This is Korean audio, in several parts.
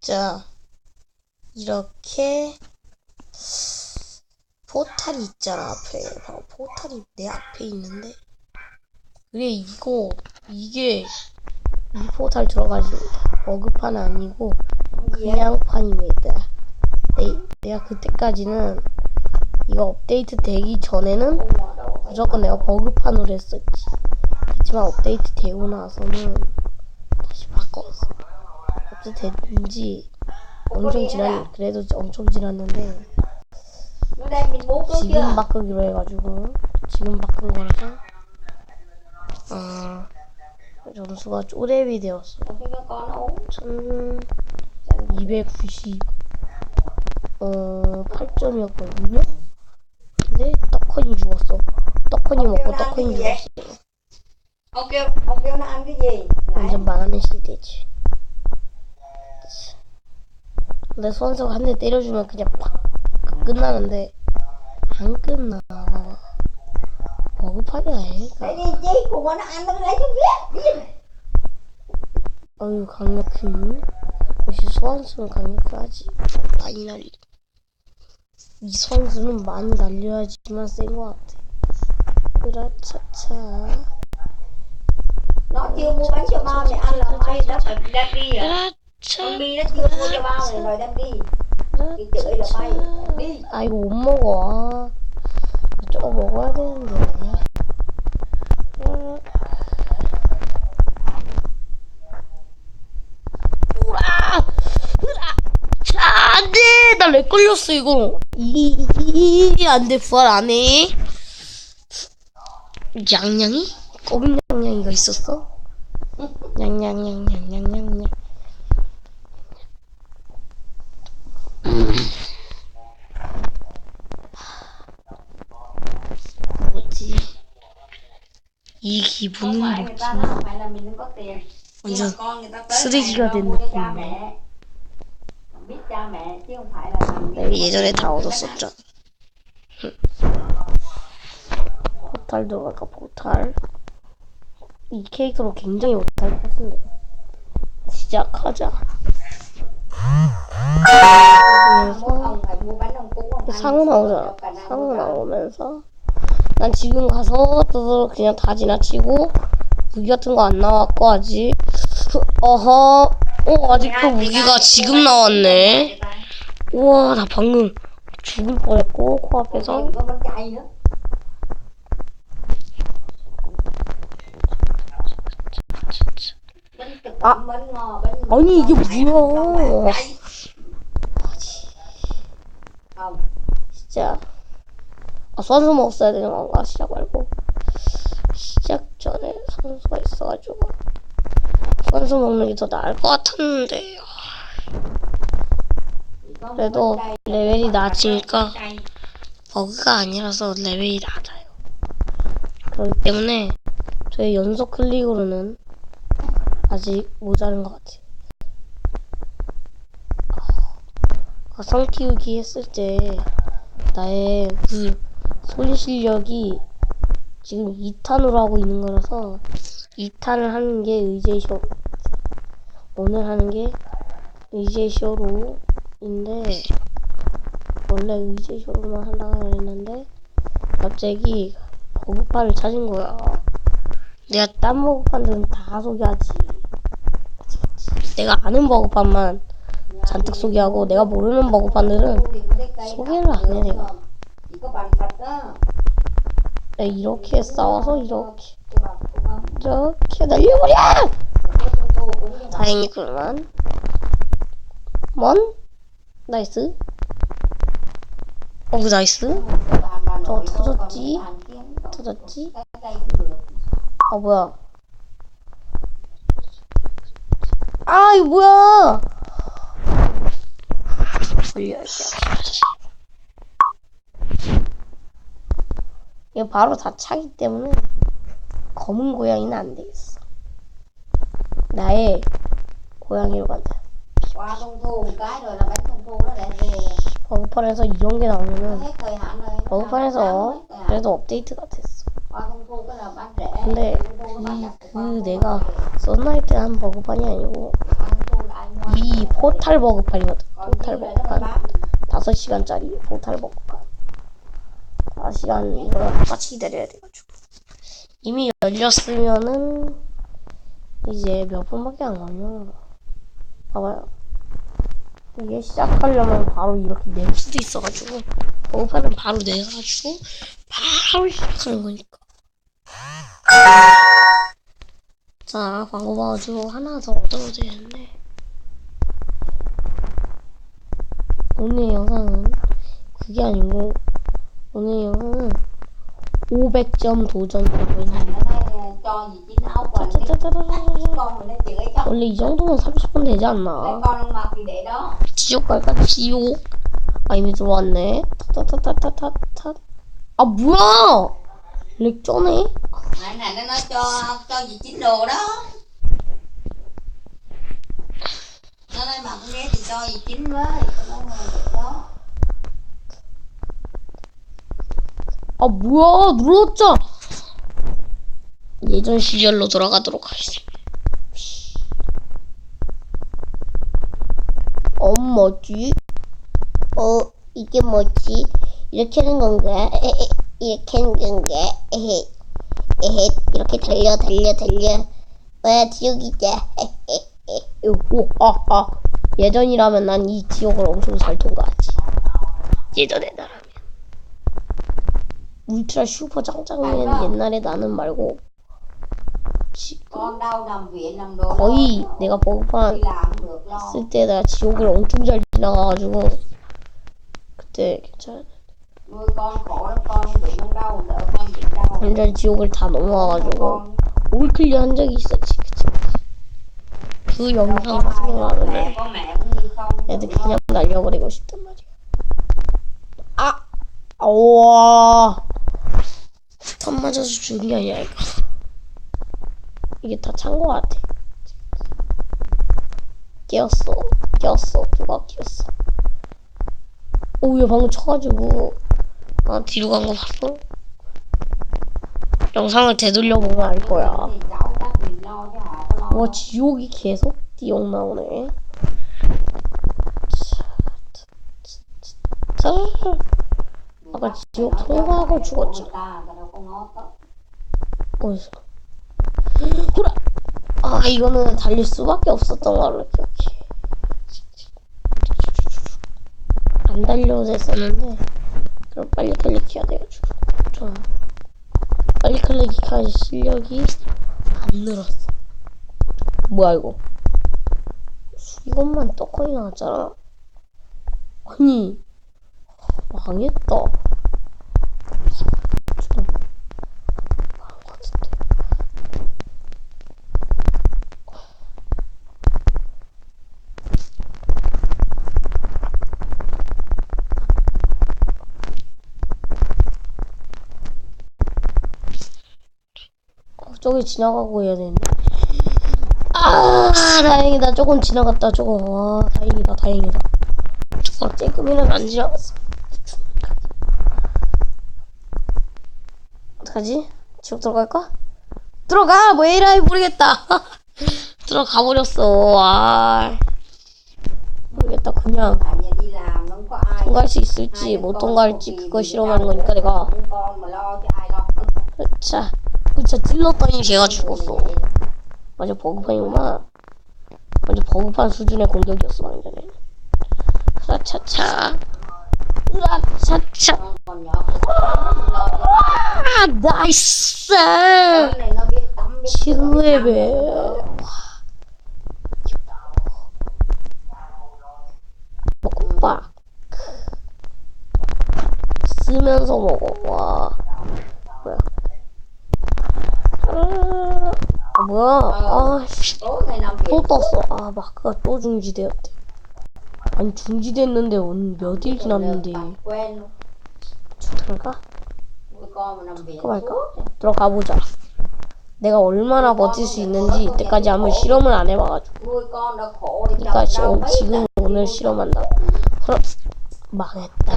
자, 이렇게 포탈이 있잖아 앞에. 바로 포탈이 내 앞에 있는데. 그래 이거 이게 이 포탈 들어가지 버그판 아니고 그냥 판입니다. 내, 내가 그때까지는 이거 업데이트 되기 전에는 무조건 내가 버그판으로 했었지. 그렇지만 업데이트 되고 나서는. 업데이트 된지 엄청 지난 그래도 엄청 지났는데 지금? 바꾸기로 해가지고 지금 바꾼 거라서 아 점수가 쪼렙이 되었어. Nó cái con nó ốm. 1290 어 8점이었거든요. 근데 떡커니 죽었어. 떡커니 먹고 떡커니 죽었어. Gì? Nãy. 완전 망하는 시대지. 근데 선수가 한 대 때려주면 그냥 팍 끝나는데 안 끝나. biết. Biết. 어유 강력히 역시 소환수는 강력하지 많이 날리 이 선수는 많이 날려야지만 센 것 같아 으라차차 Nó chưa mua bánh cho bao mày ăn là may đó phải đem đi à? Cho bao mày rồi đem đi. Cái chửi là may. Đi. 아 이거 못 먹어 저거 먹어야 되는데. 우와 으라 자 안 돼 나 렉 걸렸어 이거 이게 안돼 부활 안 해 양양이 꼬빈 양양이가 있었어 양양양양양양양 뭐지 이 기분은 뭐지 완전 쓰레기가 된 느낌이네. mình 내가 예전에 다 얻었었잖아. 포탈 들어갈까 포탈. 이 캐릭터로 굉장히 못할 것인데. 시작하자. 상어 나오잖아. 상어 rau. 나오면서 난 지금 가서 또 그냥 다 지나치고 무기 같은 거 안 나왔고 아직. 어허. 어 아직도 무기가 지금 나왔네. 우와 나 방금 죽을 뻔했고 코앞에서. bánh 아니 이게 뭐야? 진짜 아 선수 먹었어야 되는 건가 시작 말고 시작 전에 선수가 있어가지고 선수 먹는 게 더 나을 것 같았는데 그래도. 레벨이 낮으니까. 버그가 아니라서 레벨이 낮아요 그렇기 때문에 저의 연속 클릭으로는 아직 모자른 것 같아요 아, 성 키우기 했을 때 나의 그 소리 실력이 지금 2탄으로 하고 있는 거라서 2탄을 하는 게 의제쇼 오늘 하는 게 의제쇼로 인데 원래 의제쇼로만 하려고 했는데 갑자기 버그판을 찾은 거야 내가 딴 버그판들은 다 소개하지 내가 아는 버그판만 잔뜩 소개하고 내가 모르는 버그판들은 소개를 không 안 해, được, 내가. 내가 이렇게 싸워서 이렇게. 이렇게 날려버려. 다행히 그만 뭔? 나이스 어그 나이스 có. 터졌지? Được. 아 뭐야 아 이거 뭐야 걸려야지 이거 바로 다 차기 때문에 검은 고양이는 안 되겠어 나의 고양이로 간다. 버그판에서 이런 게 나오면은. 버그판에서 그래도 업데이트가 됐어. 근데 이, 그 내가 썬라이트 한 버그판이 아니고 이 포탈 버그판이거든. 포탈 버그판. bám 5시간짜리 포탈 버그판. 5시간 이거랑 똑같이 기다려야 돼가지고. 이미 열렸으면은 이제 몇 분밖에 안 걸려. 봐봐요. 이게 시작하려면 바로 이렇게 낼 수도 있어가지고 버그판은 바로 내가지고 바로 시작하는 거니까. 자, 광고 봐가지고 하나 더 얻어도 되는데. 오늘 영상은 그게 아니고, 오늘 영상은 500점 도전 chửi cho 원래 이 정도면 30분 되지 않나? 지옥 갈까? 지옥? 아, 이미 들어왔네. 타타타타타타. 아, 뭐야! 렉 쩌네? Nãy này nó nói cho cho gì chín đồ đó nó nói mặc ghế thì cho gì chín với nó nói vậy đó 아, 뭐야! 눌렀죠? 예전 시절로 돌아가도록 하겠습니다. 어, 뭐지? 어, 이게 뭐지? 이렇게 하는 건가? 에헤, 이렇게 하는 건가? 에헤, 에헤, 이렇게 달려, 달려, 달려. 와, 지옥이다. 아, 아. 예전이라면 난 이 지옥을 엄청 잘 통과하지. 예전에 나라면. 울트라 슈퍼 짱짱맨 옛날에 나는 말고 지금 거의. 내가 버그판 làm không được lo 쓸때 내가 지옥을 엄청 잘 지나가가지고 그때 괜찮아 완전 지옥을 다 넘어와가지고 con 올클리어 한 적이 있었지 그치 그 영상 không 애들 그냥 날려버리고 싶단 말이야 아! 우와 턴 맞아서 죽은 게 아니야 이거. 이게 다 찬 거 같아. 깨었어. 깨었어. 누가 깨었어? 오얘 방금 쳐가지고. 아 뒤로 간 거 봤어? 영상을 되돌려 보면 알 거야. 와 지옥이 계속 띠용 나오네. 자, 아까 지옥 통과하고 죽었지 ngó tốt 어디서? 호라! 아 이거는 달릴 수밖에 없었던 걸로 기억해. 안 달려도 됐었는데 그럼 빨리 클릭해야 돼가지고. 좀 빨리 클릭할 실력이 안 늘었어. 뭐야 이거? 이것만 떡하니 나왔잖아. 아니 망했다 좀 망한 것 같은데 어, 저기 지나가고 해야 되는데. 아, 다행이다. 조금 지나갔다. 조금. 와, 다행이다. 다행이다. 조금 조금이라도 안 지나갔어. 어떡하지? 지옥 들어갈까? 들어가! 뭐 에라이 모르겠다. 들어가 버렸어. 아. 모르겠다. 그냥 통과할 수 있을지 못 통과할지 그거 실험하는. 거니까 내가 Không 자 찔렀더니 걔가 죽었어. 완전 버그판이구나. 완전 버그판 수준의 공격이었어 방금 전에. 으라차차. 으라차차. con còn nhỏ không lo cho 아, 나이스! cái này nó biết tắm biết 지구의 biết 배. tắm. 먹고 빡. 쓰면서 먹어. 와. 뭐야. 아, 아, 뭐야. 아, 씨. tối ngày nằm 또 떴어. 아, 마크가 또 중지되었대. 아니, 중지됐는데 오늘 몇일 지났는데. viện 그거 말까? 들어가 보자. 내가 얼마나 버틸 수 있는지 이때까지 한번 실험을 안 해봐가지고. 그러니까 chồng đau 지금. 오늘 실험한다. 그럼, 망했다.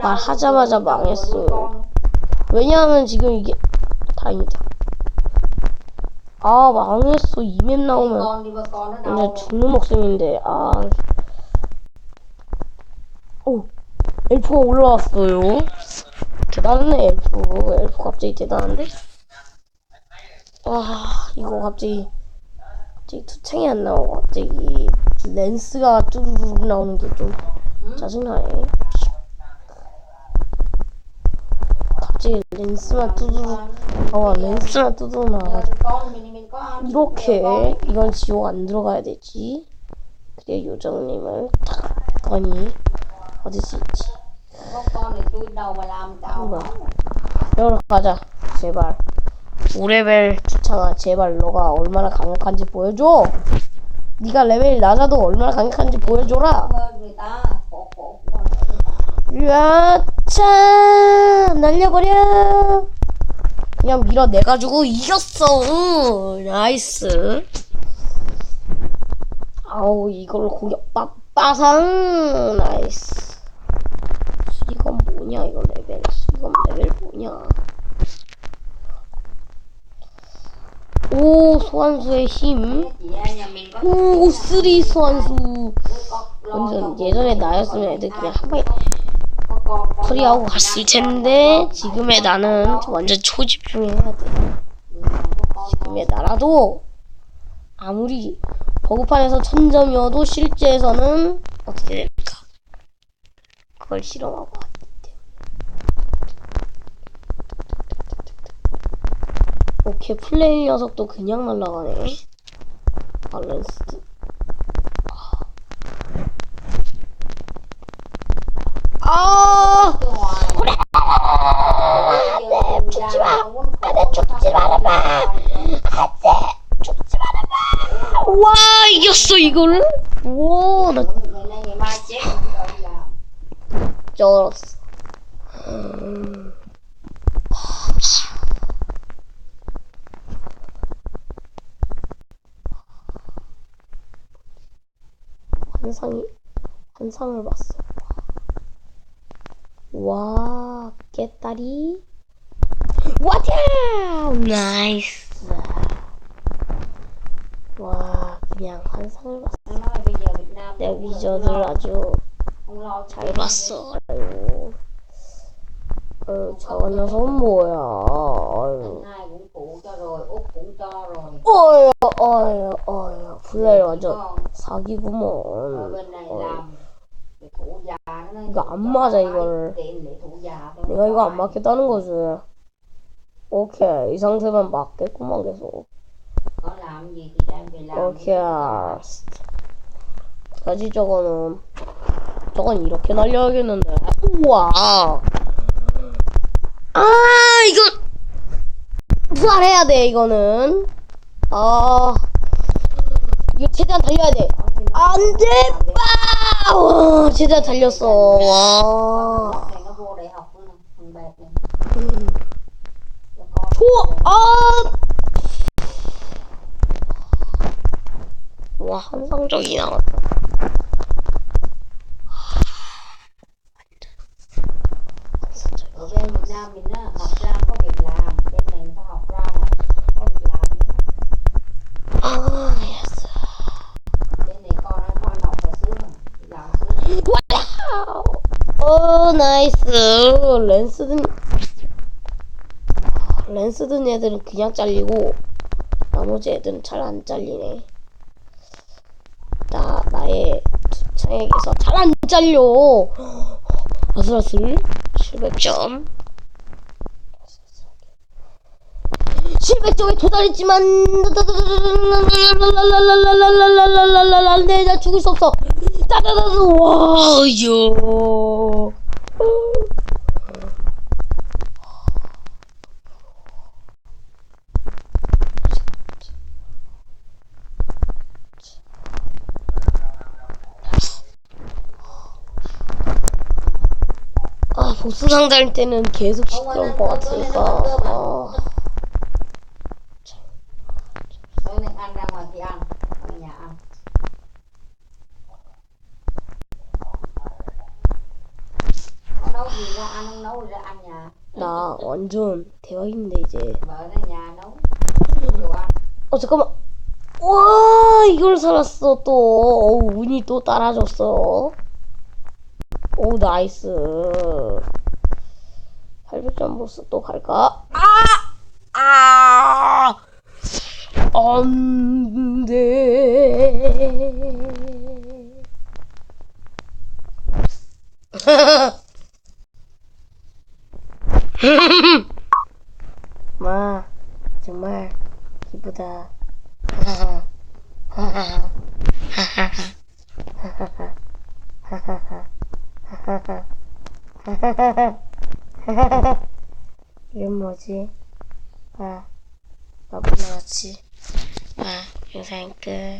말하자마자 con. 왜냐하면 지금 이게, 다행이다. 아 망했어 이 맵 나오면 근데 죽는 목숨인데 아. 오 엘프가 올라왔어요. 대단하네 엘프. 엘프 갑자기 대단한데? 와 이거 갑자기 갑자기 투창이 안 나오고 갑자기 렌스가 쭈루룩 나오는 게 좀 짜증나네. 갑자기 렌스만 뚜두룩 아 렌스만 có ăn 이렇게 이건 지옥 안 들어가야 되지. 그래 요정님을 딱 거니 얻을 수 있지. 뭐야? 여기로 가자. 제발. 5레벨 주창아 제발 너가 얼마나 강력한지 보여줘. 네가 레벨이 낮아도 얼마나 강력한지 보여줘라. 야 차 날려버려. 그냥 밀어내가지고 이겼어. 응, 나이스. 아우 이걸로 공격 빠빠상 나이스. 수리검 뭐냐 이거 레벨 수리검 레벨 뭐냐. 오 소환수의 힘. 오 쓰리 소환수. 완전 예전에. 나였으면 애들 그냥 한 방에 lo 갔을. 텐데 지금의 나는 완전 초집중해야 돼. 지금의 나라도 아무리 버그판에서 천점이어도 실제에서는 어떻게 될까? 그걸 실험하고 왔기 때문에. 오케이 플레이 녀석도 그냥 날아가네. 밸런스. 아! 와 이겼어 이거를? 와나 쩔었어. 환상이 환상을 봤어. 와 깨다리. 와자 나이스. 와 그냥 환상을 봤어. 내 lo- 아주 잘 봤어. 아이고. 어, 저 녀석은 뭐야? 아유. 어여, 어여, 어여. 플레이 완전 사기구먼. 어. 이거 안 맞아, 이거를. 내가 이거 안 맞겠다는 거지. 오케이. 이 상태면 맞겠구만, 계속. 오케이. 가지 저거는. 저건 이렇게 날려야겠는데. 우와. 아, 이거. 부활해야 돼, 이거는. 아. 이거 최대한 달려야 돼. 안 돼! 빠! 와, 최대한 달렸어. 와. 음. 좋아! 아! 와, 환상적이 나왔다. 아! 어, 나이스. 랜스 든, 랜스든 애들은 그냥 잘리고, 나머지 애들은 잘 안 잘리네. 나, 나의 두창에게서 잘 안 잘려. 아슬아슬. 700점. 700점에 도달했지만, 네, 나 죽을 수 없어. 따다다다, 와, 요. 아, 보스 상자일 때는 계속 시끄러울 것 같으니까. 아, 나 완전 대박인데, 이제. 어 잠깐만. 와 이걸 살았어 또. 어우 운이 또 따라줬어. 오 나이스. 800점 보스 또 갈까? 아! 아! 안 돼. 마, 정말 기쁘다. 하하하. 하하하. 하하하. 하하하. 이건 뭐지? 아, 바보 나왔지. 아, 영상 끝.